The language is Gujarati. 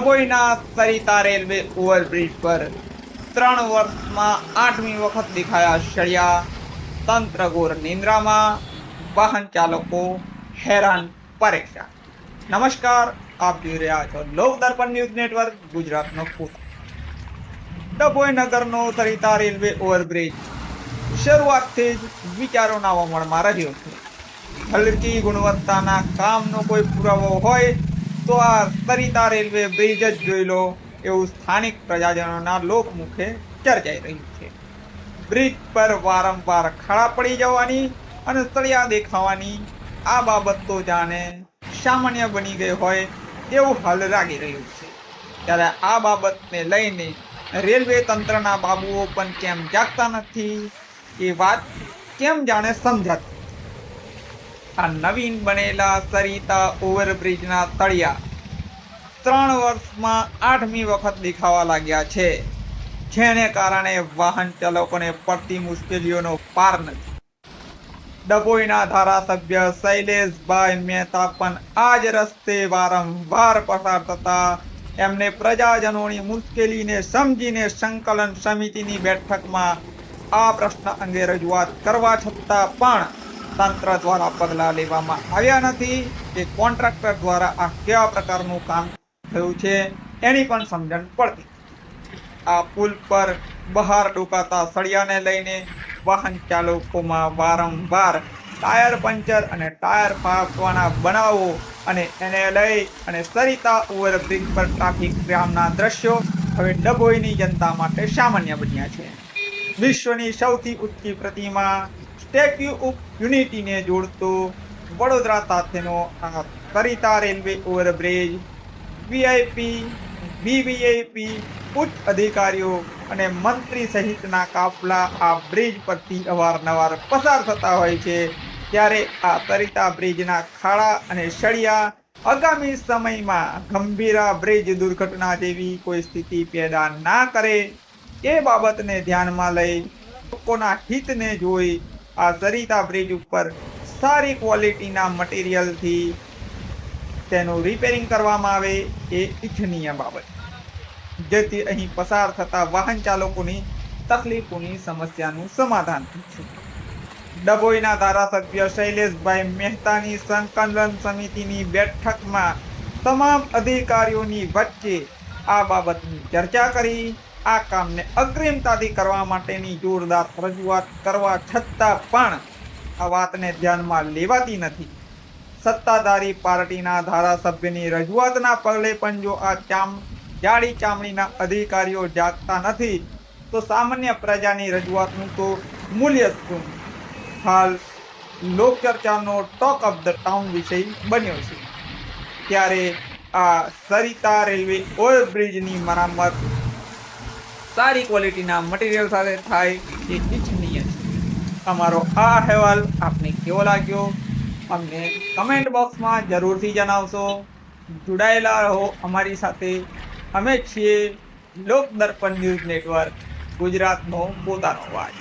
ડભોઈના સરિતા રેલવે ઓવરબ્રિજ પર ત્રણ વર્ષમાં આઠમી વખત દેખાયા સળિયા. તંત્ર ગોર નિંદ્રામાં વાહન ચાલકો હેરાન પરેશાન. નમસ્કાર, આપ જોઈ રહ્યા છો લોક દર્પણ ન્યૂઝ નેટવર્ક, ગુજરાતનો પૂત ડભોઈ નગરનો સરિતા રેલવે ઓવરબ્રિજ શરૂઆતથી જ વિચારોના વમળમાં રહ્યો છે. હલકી ગુણવત્તાના કામનો કોઈ પુરાવો હોય તો આ સરિતા રેલવે બ્રિજ જ જોઈ લો. એવું સ્થાનિક પ્રજાજનોના લોકમુખે ચર્ચાઈ રહ્યું છે. બ્રિજ પર વારંવાર ખાડા પડી જવાની અને સળિયા દેખાવાની આ બાબત તો જાણે સામાન્ય બની ગઈ હોય તેવું હાલ લાગી રહ્યું છે. ત્યારે આ બાબતને લઈને રેલવે તંત્રના બાબુઓ પણ કેમ જાગતા નથી? એ વાત કેમ જાણે સમજાતી આ નવીન બનેલા સરિતા ઓવરબ્રિજના તળિયા ત્રણ વર્ષમાં આઠમી વખત દેખાવા લાગ્યા છે, જેને કારણે વાહન ચાલકોને પડતી મુશ્કેલીઓનો પાર નથી. ડભોઈના ધારાસભ્ય શૈલેષભાઈ મહેતા પણ આ જ રસ્તે વારંવાર પસાર થતા એમને પ્રજાજનોની મુશ્કેલીને સમજીને સંકલન સમિતિની બેઠકમાં આ પ્રશ્ન અંગે રજૂઆત કરવા છતાં પણ તંત્ર દ્વારા પગલાં લેવામાં આવ્યા નથી કે કોન્ટ્રાક્ટર દ્વારા આ કેવા પ્રકારનું કામ થયું છે એની પણ સમજણ પડતી આ પુલ પર બહાર ડૂકાતા સળિયાને લઈને વાહન ચાલકોમાં વારંવાર ટાયર પંચર અને ટાયર ફાટવાના બનાવો અને એને લઈ અને સરિતા ઓવરબ્રિજ પર ટ્રાફિક જામના દ્રશ્યો હવે ડભોઈની જનતા માટે સામાન્ય બન્યા છે. વિશ્વની સૌથી ઊંચી પ્રતિમા સ્ટેચ્યુ ઓફ યુનિટીને જોડતો વડોદરા સાથેનો આ Sarita railway overbridge VIP VVIP ઉચ્ચ અધિકારીઓ અને મંત્રી સહિતના કાફલા આ બ્રિજ પરથી અવારનવાર પસાર થતા હોય છે. ત્યારે આ સરિતા બ્રિજના ખાડા અને સળિયા આગામી સમયમાં ગંભીરા બ્રિજ દુર્ઘટના જેવી કોઈ સ્થિતિ પેદા ના કરે એ બાબતને ધ્યાનમાં લઈ લોકોના હિતને જોઈ આ સરિતા બ્રિજ ઉપર સારી ક્વોલિટીના મટીરિયલથી તેનું રિપેરિંગ કરવામાં આવે એ ઇચ્છનીય બાબત. જેથી અહીં પસાર થતા વાહન ચાલકોની તકલીફોની સમસ્યાનું સમાધાન થશે. ડભોઈના ધારાસભ્ય શૈલેષભાઈ મહેતાની સંકલન સમિતિની બેઠકમાં તમામ અધિકારીઓની વચ્ચે આ બાબતની ચર્ચા કરી. આ કામને અગ્રિમતાથી કરવા માટેની જોરદાર રજૂઆત કરવા છતાં પણ આ વાતને ધ્યાનમાં લેવાતી નથી. સત્તાધારી પાર્ટીના ધારાસભ્યની રજૂઆતના પગલે પણ જો આ ચામ, જાડી ચામડીના અધિકારીઓ જાગતા નથી, તો સામાન્ય પ્રજાની રજૂઆતનું તો મૂલ્ય શું? હાલ લોકચર્ચાનો ટોક ઓફ ધ ટાઉન વિષય બન્યો છે. ત્યારે આ સરિતા રેલવે ઓવરબ્રિજની મરામત સારી ક્વોલિટીના મટીરિયલ સાથે થાય, એ ઇચ્છનીય છે. તમારો આ અહેવાલ આપને કેવો લાગ્યો? અમને કમેન્ટ બોક્સમાં જરૂરથી જણાવશો. જોડાયેલા રહો અમારી સાથે. અમે છીએ લોક દર્પણ ન્યૂઝ નેટવર્ક, ગુજરાતનો પોતાનો અવાજ